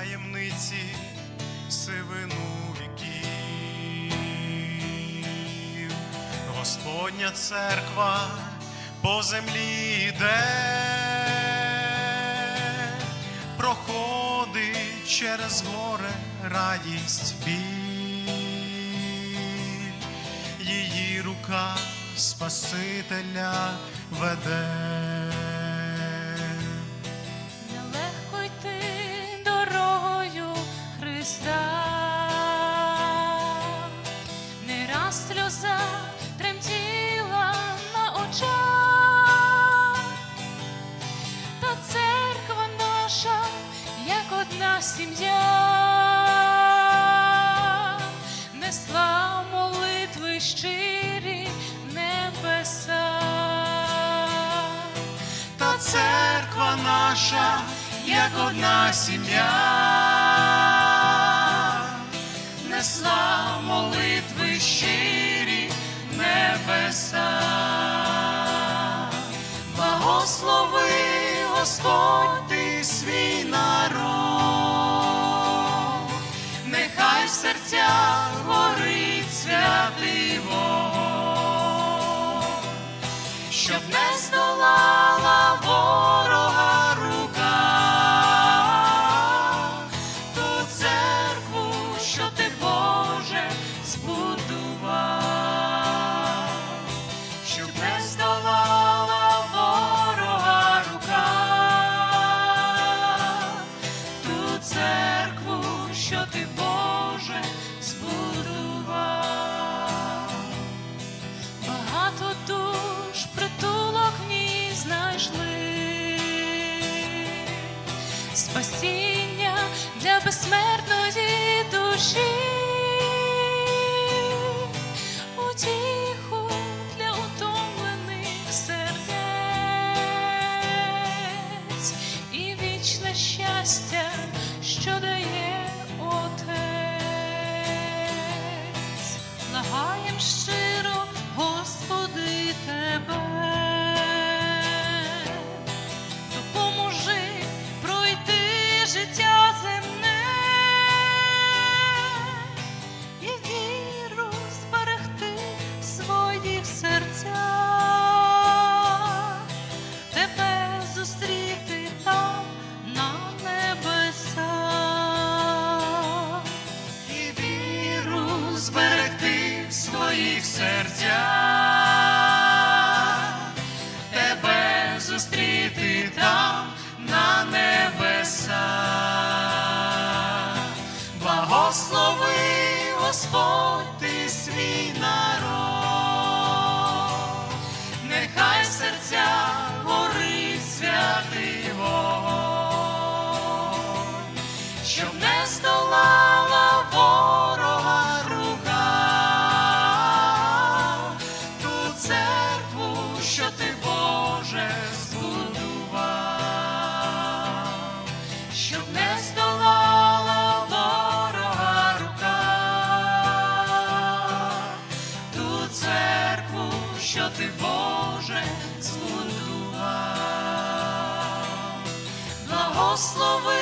таємниці сивину віків. Господня церква по землі йде, проходить через горе радість біль, її рука Спасителя веде. Наша, як одна сім'я, несла молитви щирі небеса. Благослови, Господь, ти свій народ, нехай в серцях горить святий вогонь щоб спасіння для безсмертної душі, своїх церкву, що ти Боже збудував. Благослови,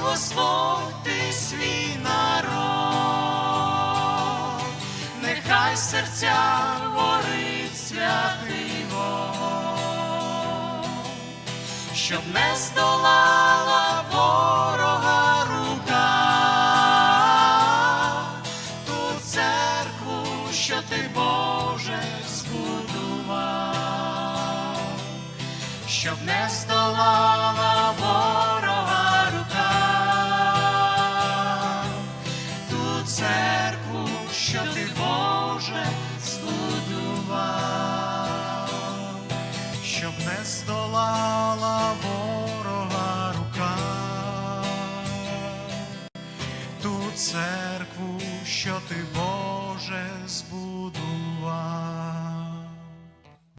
Господь, ти свій народ, нехай в серцях горить святий вогонь, щоб не здолала щоб не здолала ворога рука, ту церкву, що ти Боже збудував, щоб не здолала ворога рука, ту церкву, що ти Боже збудував.